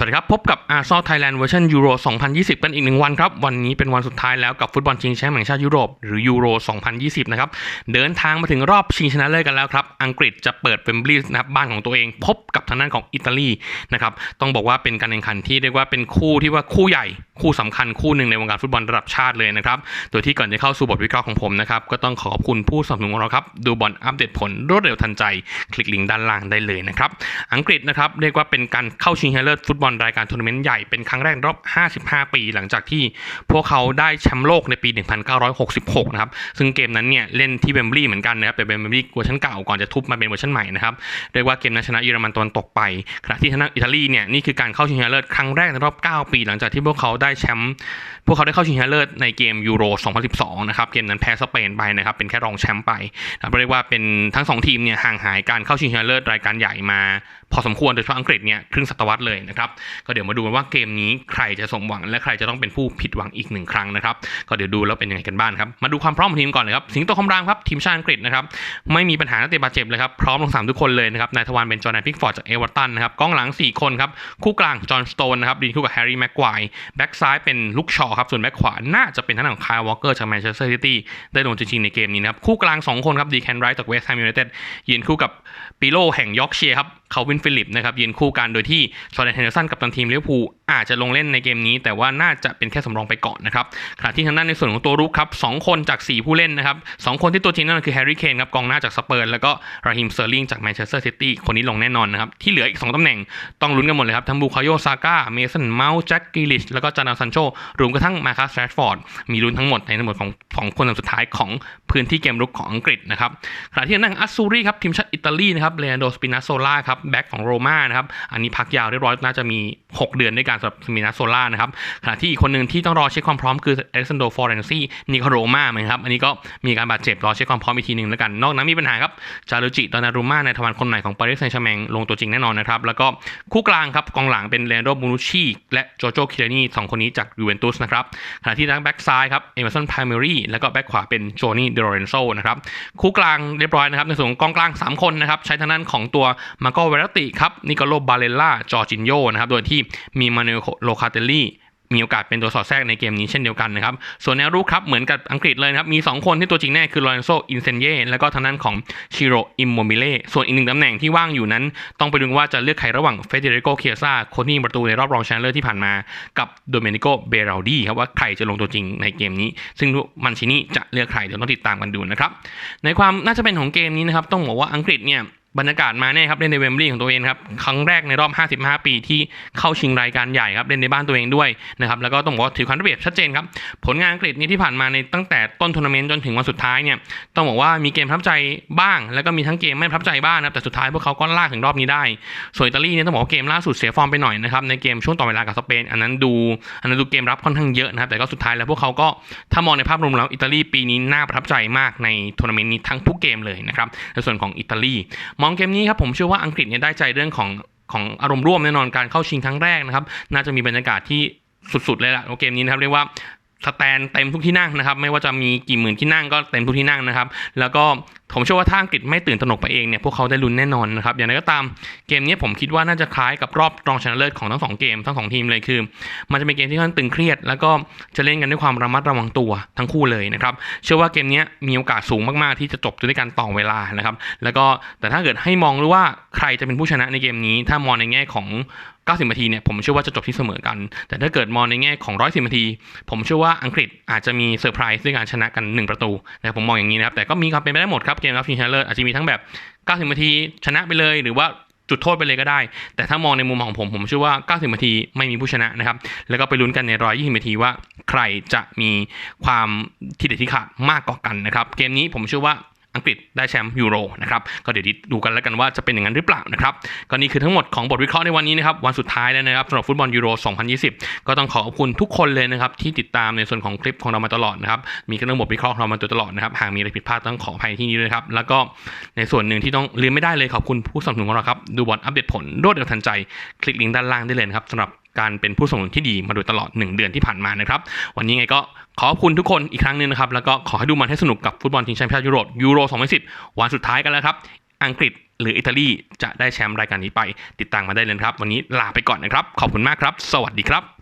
สวัสดีครับ พบกับอาร์ซอลไทยแลนด์เวอร์ชันยูโร 2020 กันอีกหนึ่งวันครับ วันนี้เป็นวันสุดท้ายแล้วกับฟุตบอลชิงแชมป์แห่งชาติยุโรป หรือยูโร 2020 นะครับ เดินทางมาถึงรอบชิงชนะเลิศกันแล้วครับ อังกฤษจะเปิดเวมบลีย์นะครับบ้านของตัวเอง พบกับทางด้านของอิตาลีนะครับต้องบอกว่าเป็นการแข่งขันที่เรียกว่าเป็นคู่ที่ว่าคู่ใหญ่ คู่สำคัญคู่หนึ่งในวงการฟุตบอลระดับชาติเลยนะครับ โดยที่ก่อนจะเข้าสู่บทวิเคราะห์ของผมนะครับ ก็ต้องขอขอบคุณผู้สนับสนุนของเราครับ ดูบอลอัปเดตผลรวดเร็วทันใจ คลิกลิงก์ด้านล่างได้เลยนะครับ อังกฤษนะครับเรียกว่าเป็นการเข้าชิงชนะเลิศฟุตบอลรายการทัวร์นาเมนต์ใหญ่เป็นครั้งแรกรอบ 55 ปี หลังจากที่พวกเขาได้แชมป์โลกในปี 1966 นะครับ ซึ่งเกมนั้นเนี่ยเล่นที่เบมบลีย์เหมือนกันนะครับเป็นเบมบลีย์เวอร์ชันเก่าก่อนจะทุบมาเป็นเวอร์ชันใหม่นะครับเรียกว่าเกมนั้นชนะเยอรมันตะวันตกไปขณะที่ทางด้านอิตาลีเนี่ยนี่คือการเข้าชิงชนะเลิศครั้งแรกในรอบ 9 ปี หลังจากที่พวกเขาไได้แชมป์พวกเขาได้เข้าชิงชนะเลิศในเกมยูโร 2012 นะครับ เกมนั้นแพ้สเปนไปนะครับ เป็นแค่รองแชมป์ไปนะเรียกว่าเป็นทั้งสองทีมเนี่ยห่างหายการเข้าชิงชนะเลิศรายการใหญ่มาพอสมควรโดยเฉพาะอังกฤษเนี่ยครึ่งศตวรรษเลยนะครับก็เดี๋ยวมาดูกันว่าเกมนี้ใครจะสมหวังและใครจะต้องเป็นผู้ผิดหวังอีกหนึ่งครั้งนะครับก็เดี๋ยวดูแล้วเป็นยังไงกันบ้างครับมาดูความพร้อมของทีมก่อนเลยครับสิงโตคำรามครับทีมชาติอังกฤษนะครับไม่มีปัญหานักเตะบาดเจ็บเลยครับพร้อมลงสามทุกคนเลยนะครับนายทวารเป็นจอร์แดนพิกฟอร์ดจากเอเวอร์ตันนะครับกองหลัง 4 คนครับคู่กลางจอห์นสโตนนะครับดินคู่กับแฮร์รี่แม็กควายแบ็กซ้ายเป็นลุกชอครับส่วนแบ็กขวาน่าจะเป็นทางด้านของคายวอลเกอร์จากแมนเชสเตอร์ซิตี้ได้ลงจริงๆในเกมนี้นะครับคู่กลาง 2 คนครับดีแคนไรท์จากเวสต์แฮมยูไนเต็ดยืนคู่กับปิโลแห่งยอร์กเชียร์ครับเขาวินฟิลิปนะครับยืนคู่กันโดยที่ชอร์แดนเฮนเดอร์สันกับตันทีมลิเวภูอาจจะลงเล่นในเกมนี้ แต่ว่าน่าจะเป็นแค่สำรองไปก่อนนะครับขณะที่ทางด้านในส่วนของตัวรุกครับสองคนจาก 4 ผู้เล่นนะครับสองคนที่ตัวจริงนั่นคือแฮร์รี่เคนครับกองหน้าจากสเปอร์แล้วก็ราฮิมเซอร์ลิงจากแมนเชสเตอร์ซิตี้คนนี้ลงแน่นอนนะครับที่เหลืออีก 2ตำแหน่งต้องลุ้นกันหมดเลยครับทั้งบูคาโยซาก้าเมสันเมาส์แจ็คกิลิชแล้วก็จานาซันโชรวมกระทั่งมาคัสแรดฟอร์ดมีลุ้นทั้งหมดในทั้งหมดของของคนสุดท้ายของพื้นที่เกมรุกของอังกฤษนะครับขณะที่ทางด้านอัสซูรีครับทีมชาติอิตาลีนะครับเลนโดสปินาโซล่าครับแบ็กของโรม่านะครับอันนี้พักยาวเรียบร้อยน่าจะมี 6 เดือนด้วยกันสำหรับสปินาโซล่านะครับขณะที่อีกคนหนึ่งที่ต้องรอเช็คความพร้อมคือเอเล็กซานโดฟอร์เรนซี่นี่ก็โรม่าเหมือนครับอันนี้ก็มีการบาดเจ็บรอเช็คความพร้อมอีกทีหนึ่งแล้วกันนอกนั้นมีปัญหาครับจารุจิดอนารุม่าในทวารคนใหม่ของปารีสแซงต์แชร์แมงลงตัวจริงแน่นอนนะครับแล้วก็คู่กลางครับกองหลังเป็นเลนโดบูนุชีและโจโจคิเรนีสองคนนี้จากยูเวนตุสนะครับขณะที่ทางแบ็กซ้ายครับเอเมอร์สันพาเมอรี่แล้วก็แบ็กขวาเป็นโจนี่เดโรเรนโซนะครับคู่กลางเรียบร้อยนะครับในส่วนของกองกลาง 3 คนนะครับใช้ทางด้านของตัวมาโกเวรติครับนิโคโลบาเลล่าจอร์จินโยนะครับโดยที่มีมานูโลคาเตลลี่มีโอกาสเป็นตัวสอดแทรกในเกมนี้เช่นเดียวกันนะครับ ส่วนแนวรุกครับ เหมือนกับอังกฤษเลยนะครับ มี 2 คนที่ตัวจริงแน่คือลอเรนโซ อินเซนเย่ แล้วก็ทางด้านของชิโรอิมโมมิเล่ ส่วนอีกหนึ่งตำแหน่งที่ว่างอยู่นั้น ต้องไปดูว่าจะเลือกใครระหว่างเฟเดริโก เคียซ่าคนที่ประตูในรอบรองชนะเลิศที่ผ่านมา กับโดเมนิโก เบราดีครับว่าใครจะลงตัวจริงในเกมนี้ ซึ่งมันชินี่จะเลือกใครเดี๋ยวต้องติดตามกันดูนะครับ ในความน่าจะเป็นของเกมนี้นะครับ ต้องบอกว่าอังกฤษเนี่ย บรรยากาศมาแน่ครับเล่นในเวมบลีย์ของตัวเองครับครั้งแรกในรอบ 55 ปีที่เข้าชิงรายการใหญ่ครับเล่นในบ้านตัวเองด้วยนะครับแล้วก็ต้องบอกว่าถือความได้เปรียบชัดเจนครับผลงานอังกฤษนี่ที่ผ่านมาในตั้งแต่ต้นทัวร์นาเมนต์จนถึงวันสุดท้ายเนี่ยต้องบอกว่ามีเกมประทับใจบ้าง แล้วก็มีทั้งเกมไม่ประทับใจบ้างนะครับแต่สุดท้ายพวกเขาก็ลากถึงรอบนี้ได้ ส่วนอิตาลีเนี่ยต้องบอกว่าเกมล่าสุดเสียฟอร์มไปหน่อยนะครับในเกมช่วงต่อเวลากับสเปนอันนั้นดูอันนั้นดูเกมรับค่อนข้างเยอะนะครับแต่ก็สุดท้ายแล้วพวกเขาก็ถ้ามองในภาพรวมแล้วอิตาลีปีนี้น่าประทับใจมากในทัวร์นาเมนต์นี้ทั้งทุกเกมเลยนะครับในส่วนของอิตาลีมองเกมนี้ครับผมเชื่อว่าอังกฤษเนี่ยได้ใจเรื่องของของอารมณ์ร่วมแน่นอนการเข้าชิงครั้งแรกนะครับ น่าจะมีบรรยากาศที่สุดๆเลยล่ะเกมนี้นะครับเรียกว่าสแตนเต็มทุกที่นั่งนะครับ ไม่ว่าจะมีกี่หมื่นที่นั่งก็เต็มทุกที่นั่งนะครับ แล้วก็ผมเชื่อว่าถ้าอังกฤษไม่ตื่นตระหนกไปเองเนี่ยพวกเขาได้ลุ้นแน่นอนนะครับอย่างไรก็ตามเกมนี้ผมคิดว่าน่าจะคล้ายกับรอบรองชนะเลิศของทั้งสองเกมทั้งสองทีมเลยคือ มันจะเป็นเกมที่ค่อนตึงเครียด แล้วก็จะเล่นกันด้วยความระมัดระวังตัวทั้งคู่เลยนะครับเชื่อว่าเกมนี้มีโอกาสสูงมากๆที่จะจบด้วยการต่อเวลานะครับแล้วก็แต่ถ้าเกิดให้มองรู้ว่าใครจะเป็นผู้ชนะในเกมนี้ ถ้ามองในแง่ของ90นาทีเนี่ยผมเชื่อว่าจะจบที่เสมอกัน แต่ถ้าเกิดมองในแง่ของ 110นาที ผมเชื่อว่าอังกฤษอาจจะมีเซอร์ไพรส์ด้วยการชนะกัน 1 ประตูแต่ผมมองอย่างนี้นะครับแต่ก็มีความเป็นไปได้หมดครับเกมรับชิงชนะเลิศอาจจะมีทั้งแบบ 90 นาทีชนะไปเลย หรือว่าจุดโทษไปเลยก็ได้ แต่ถ้ามองในมุมของผม ผมเชื่อว่า 90 นาทีไม่มีผู้ชนะนะครับ แล้วก็ไปลุ้นกันใน 120 นาทีว่าใครจะมีความทีเด็ดที่ขาดมากกว่ากันนะครับ เกมนี้ผมเชื่อว่า อังกฤษได้แชมป์ยูโรนะครับก็เดี๋ยวดูกันแล้วกันว่าจะเป็นอย่างนั้นหรือเปล่านะครับก็นี่คือทั้งหมดของบทวิเคราะห์ในวันนี้นะครับวันสุดท้ายแล้วนะครับสำหรับฟุตบอลยูโร 2020 ก็ต้องขอขอบคุณทุกคนเลยนะครับที่ติดตามในส่วนของคลิปของเรามาตลอดนะครับมีเรื่องบทวิเคราะห์เรามาตลอดนะครับหากมีอะไรผิดพลาดต้องขออภัยที่นี้ด้วยครับแล้วก็ในส่วนหนึ่งที่ต้องลืมไม่ได้เลยขอบคุณผู้สนับสนุนของเราครับดูบอลอัปเดตผลรวดเร็วทันใจ คลิกลิงก์ด้านล่างได้เลยนะครับสำหรับ การเป็นผู้สนับสนุนที่ดีมาโดยตลอด 1 เดือนที่ผ่านมานะครับวันนี้ไงก็ขอบคุณทุกคนอีกครั้งหนึงนะครับแล้วก็ขอให้ดูมันให้สนุกกับฟุตบอลชิงแชมป์ชาติยุโรปยูโร 2010 วันสุดท้ายกันแล้วครับอังกฤษหรืออิตาลีจะได้แชมป์รายการนี้ไป ติดตามมาได้เลยครับ วันนี้ลาไปก่อนนะครับ ขอบคุณมากครับ สวัสดีครับ